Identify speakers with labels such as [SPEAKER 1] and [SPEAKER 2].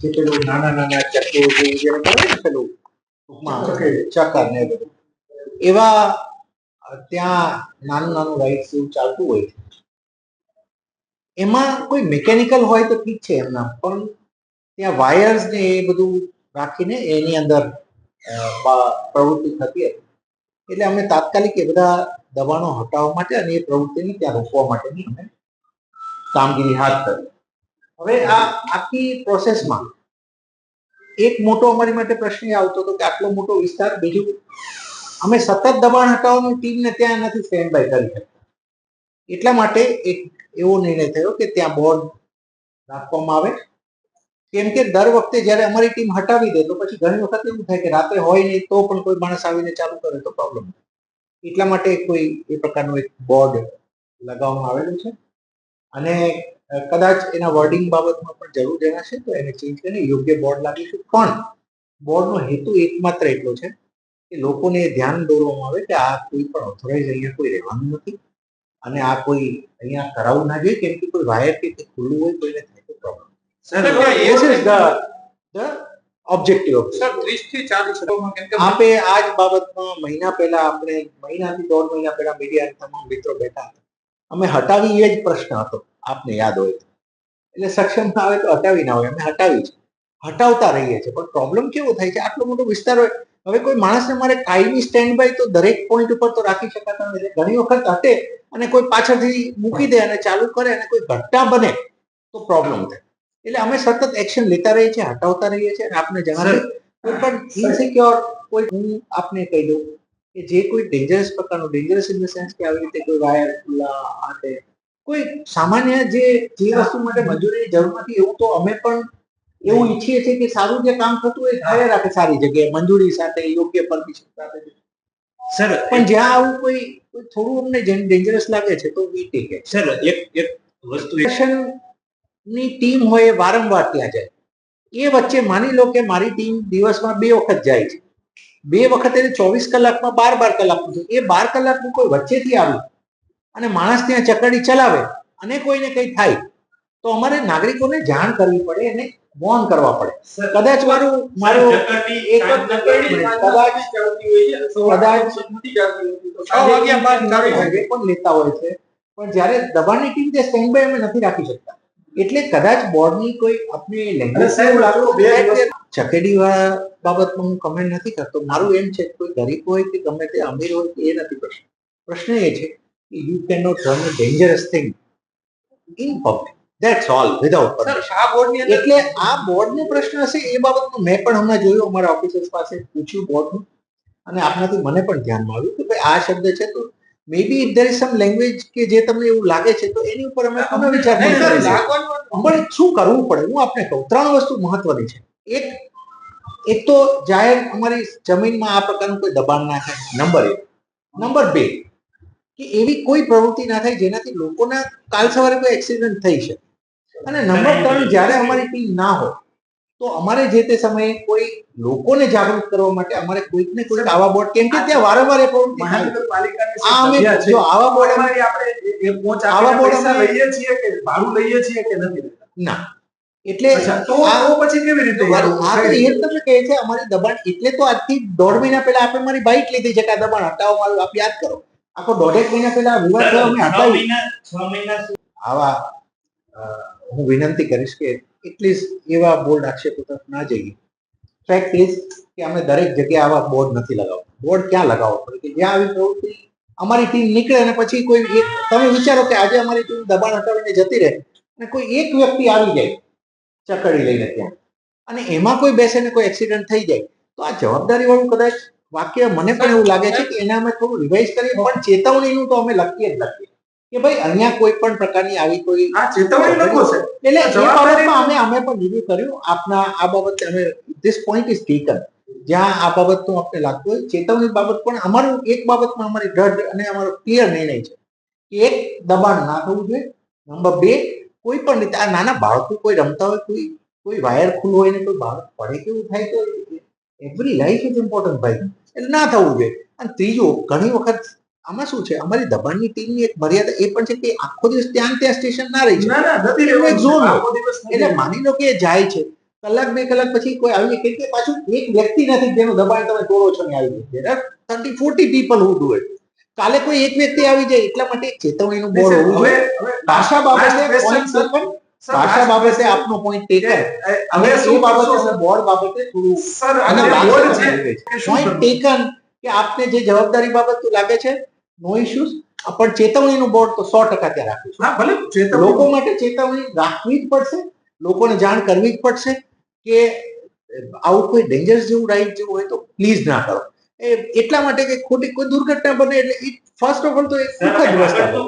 [SPEAKER 1] પેલા નાના નાના ચક્કો જે જેને ને પેલું ચક્કર ને બધું એવા ત્યાં નાનું નાનું રાઇડ્સ એવું ચાલતું હોય એમાં કોઈ મિકેનિકલ હોય તો ઠીક છે એમના, પણ ત્યાં વાયર્સ ને એ બધું રાખીને એની અંદર પ્રવૃત્તિ થતી હતી. એટલે અમે તાત્કાલિક એ બધા દબાણો હટાવવા માટે અને એ પ્રવૃત્તિને ત્યાં રોકવા માટેની અમે કામગીરી હાથ ધરી. હવે આ આખી પ્રોસેસમાં એક મોટો અમારી માટે પ્રશ્ન એ આવતો હતો કે આટલો મોટો વિસ્તાર બીજું અમે સતત દબાણ હટાવવાની ટીમને ત્યાં નથી સ્ટેન્ડ બાય કરી શકતા. એટલા માટે એક એવો નિર્ણય થયો કે ત્યાં બોર્ડ રાખવામાં આવે કેમ કે દર વખતે જ્યારે અમારી ટીમ હટાવી દે તો પછી ઘણી વખત એવું થાય કે રાત્રે હોય નહીં તો પણ કોઈ માણસ આવીને ચાલુ કરે તો પ્રોબ્લેમ એટલા માટે કોઈ એ પ્રકારનું એક બોર્ડ લગાવવામાં આવેલું છે. અને કદાચ એના વર્ડિંગ બાબતમાં પણ જરૂર જણાશે તો એને ચેન્જ કરીને યોગ્ય બોર્ડ લાગીશું પણ બોર્ડનો હેતુ એકમાત્ર એટલો છે કે લોકોને ધ્યાન દોરવામાં આવે કે આ કોઈ પણ ઓથોરાઇઝ અહીંયા કોઈ રહેવાનું નથી. અને આ કોઈ અહીંયા કરાવવું ના જોઈએ કેમ કે કોઈ વાયર કે ખુલ્લું હોય કોઈને
[SPEAKER 2] સર સરથી
[SPEAKER 1] આપે આ જ બાબતમાં મહિના પહેલા આપણે મહિનાથી દોઢ મહિના પહેલા મીડિયાના તમામ મિત્રો બેઠા હતા. અમે હટાવી એ જ પ્રશ્ન હતો આપને યાદ હોય એટલે સક્ષમ ના આવે તો હટાવી ના હોય અમે હટાવી છે. હટાવતા રહીએ છીએ પણ પ્રોબ્લેમ કેવો થાય છે? આટલો મોટો વિસ્તાર હોય હવે કોઈ માણસને મારે કાયમી સ્ટેન્ડ બાય તો દરેક પોઈન્ટ ઉપર તો રાખી શકાતા નથી. એટલે ઘણી વખત હટે અને કોઈ પાછળથી મૂકી દે અને ચાલુ કરે અને કોઈ ઘટના બને તો પ્રોબ્લેમ થાય. એટલે અમે સતત એક્શન લેતા રહીએ છીએ હટાવતા રહીએ છીએ અને આપને જણાવે કોઈ પણ ઇનસિક્યોર કોઈ હું આપને કહી દઉં કે જે કોઈ ડેન્જરસ પ્રકારનું ડેન્જરસ ઇન ધ સેન્સ કે આવી રીતે કોઈ વાયર આ તે કોઈ સામાન્ય જે જે વસ્તુ માટે મજૂરીની જરૂર નથી એવું તો અમે પણ એવું ઈચ્છીએ છીએ કે સારું જે કામ થતું હોય એ થયા રાખે સારી જગ્યાએ મંજૂરી સાથે યોગ્ય પરમિશન સાથે.
[SPEAKER 2] સર
[SPEAKER 1] પણ જ્યાં આવું કોઈ થોડું અમને ડેન્જરસ લાગે છે તો વી ટેક
[SPEAKER 2] સર એક એક વસ્તુ એ-
[SPEAKER 1] ની ટીમ હોય એ વારંવાર ત્યાં જાય. એ વચ્ચે માની લો કે મારી ટીમ દિવસમાં બે વખત જાય છે. બે વખત એને ચોવીસ કલાકમાં બાર બાર કલાકનું છે એ બાર કલાકનું કોઈ વચ્ચેથી આવ્યું અને માણસ ત્યાં ચકડી ચલાવે અને કોઈને કંઈ થાય તો અમારે નાગરિકોને જાણ કરવી પડે એને વોર્ન કરવા પડે. કદાચ મારું મારું એક જ કદાચ પણ લેતા હોય છે. પણ જ્યારે દબાણની ટીમ તે સ્ટેન્ડ બાય અમે નથી રાખી શકતા. એટલે કદાચ બોર્ડની કોઈ આપણે લેંગ્વેજ એવું ચકેડી બાબતમાં હું કમેન્ટ નથી કરતો. મારું એમ છે કોઈ ગરીબ હોય કે ગમે તે અમીર હોય એ નથી પ્રશ્ન. પ્રશ્ન એ છે કે you can not run a dangerous thing in public that's all without
[SPEAKER 2] sir આ બોર્ડની અંદર
[SPEAKER 1] એટલે આ બોર્ડનો પ્રશ્ન હશે એ બાબતનું મેં પણ હમણાં જોયું અમારા ઓફિસર્સ પાસે પૂછ્યું બોર્ડનું. અને આપનાથી મને પણ ધ્યાનમાં આવ્યું કે ભાઈ આ શબ્દ છે તો maybe if there is some language કે જે તમને એવું લાગે છે તો એની ઉપર અમે પુનઃ વિચાર પણ શું કરવું પડે? હું આપને કહું ત્રણ વસ્તુ મહત્વની છે. એક એક તો જાહેર અમારી જમીનમાં આ પ્રકારનું કોઈ દબાણ ના થાય. નંબર એક. નંબર બે કે એવી કોઈ પ્રવૃત્તિ ના થાય જેનાથી લોકોના કાલ સવારે કોઈ એક્સિડન્ટ થઈ શકે. અને નંબર ત્રણ જ્યારે અમારી ટીમ ના હોય તો અમારે જે તે સમયે કોઈ લોકોને જાગૃત કરવા માટે અમારે કોઈક ને કોઈક આવા બોર્ડ કેમ કે ત્યાં વારંવાર એ.
[SPEAKER 3] મહાનગરપાલિકાની
[SPEAKER 1] જો આવા બોર્ડ
[SPEAKER 3] અમારી આપણે
[SPEAKER 1] આવા બોર્ડ અમે-
[SPEAKER 3] લઈએ છીએ કે ભાડું લઈએ છીએ કે નથી
[SPEAKER 1] ના. એટલે
[SPEAKER 3] તો પછી કેવી રીતે
[SPEAKER 1] આ તો એ તમને કહે છે અમારી દબાણ એટલે તો આજથી દોઢ મહિના પહેલા આપણે મારી બાઇક લીધી છે કે આ દબાણ હટાવો મારું આપ યાદ કરો. આખો દોઢેક મહિના પહેલા વિવાદ થયો અમે હટાવી. આવા હું વિનંતી કરીશ કે એટલીસ્ટ એવા બોર્ડ આક્ષેપો તરફ ના જઈએ. ફેક્ટ ઇઝ કે અમે દરેક જગ્યાએ આવા બોર્ડ નથી લગાવતા. બોર્ડ ક્યાં લગાવવો પડે? કે જ્યાં આવી પ્રવૃત્તિ અમારી ટીમ નીકળે અને પછી કોઈ એક તમે વિચારો કે આજે અમારી ટીમ દબાણ હટાવીને જતી રહે અને કોઈ એક વ્યક્તિ આવી જાય ચકડી લઈને ત્યાં. અને એમાં કોઈ બેસે ને કોઈ એક્સિડન્ટ થઈ જાય. તો આ જવાબદારી વાળું કદાચ વાક્ય મને પણ એવું લાગે છે કે એને અમે થોડું રિવાઇઝ કરીએ, પણ ચેતવણીનું તો અમે લખીએ જ લખીએ. કે ભાઈ અહીંયા કોઈ પણ પ્રકારની આવી કોઈ
[SPEAKER 3] આ ચેતવણી લખો છે.
[SPEAKER 1] એટલે એ બાબતમાં અમે અમે પણ રિવ્યુ કર્યું. આપના આ બાબતે અમે ધીસ પોઈન્ટ ઇઝ ટેકન જ્યાં આ બાબતનું આપણે લાગતું હોય. ચેતવણી બાબત પણ અમારું એક બાબતમાં અમારી દ્રઢ અને અમારો ક્લિયર નિર્ણય છે કે એક દબાણ ના થવું જોઈએ. નંબર બે કોઈ પણ રીતે આ નાના બાળકો કોઈ રમતા હોય કોઈ કોઈ વાયર ખુલ્લું હોય ને કોઈ બાળક પડે કેવું થાય તો એવરી લાઈફ ઇઝ ઇમ્પોર્ટન્ટ ભાઈ. એટલે ના થવું જોઈએ. અને ત્રીજું ઘણી વખત આમાં શું છે? અમારી દબાણની ટીમની એક મર્યાદા એ પણ છે કે આખો દિવસ ત્યાં ત્યાં સ્ટેશન ના રહી છે. એનો એક એટલે માની લો કે એ જાય છે. કલાક બે કલાક પછી કોઈ આવી કે પાછું એક વ્યક્તિ નથી જેનું દબાણ તમે તોડો છો ને આવી જાય thirty forty people who do it કાલે કોઈ એક વ્યક્તિ આવી જાય એટલા માટે ચેતવણીનું બોર્ડ
[SPEAKER 3] હોવું
[SPEAKER 1] જોઈએ. ભાષા બાબતે. ભાષા બાબતે આપનો પોઈન્ટ ટેકન હવે
[SPEAKER 3] શું
[SPEAKER 1] બાબતે બોર્ડ બાબતે થોડું
[SPEAKER 3] સર
[SPEAKER 1] અને કરવાની
[SPEAKER 3] છે,
[SPEAKER 1] પોઈન્ટ ટેકન કે આપને જે જવાબદારી બાબત લાગે છે નો ઇશ્યુઝ પણ ચેતવણીનું બોર્ડ તો સો ટકા ત્યાં રાખીશું
[SPEAKER 3] હા ભલે
[SPEAKER 1] લોકો માટે ચેતવણી રાખવી જ પડશે. લોકોને જાણ કરવી જ પડશે કે આવું કોઈ ડેન્જરસ જેવું રાઈડ જેવું હોય તો પ્લીઝ ના કરો. એ એટલા માટે કે ખોટી કોઈ દુર્ઘટના બને એટલે ફર્સ્ટ ઓફ ઓલ તો એક સુખદ વસ્તુ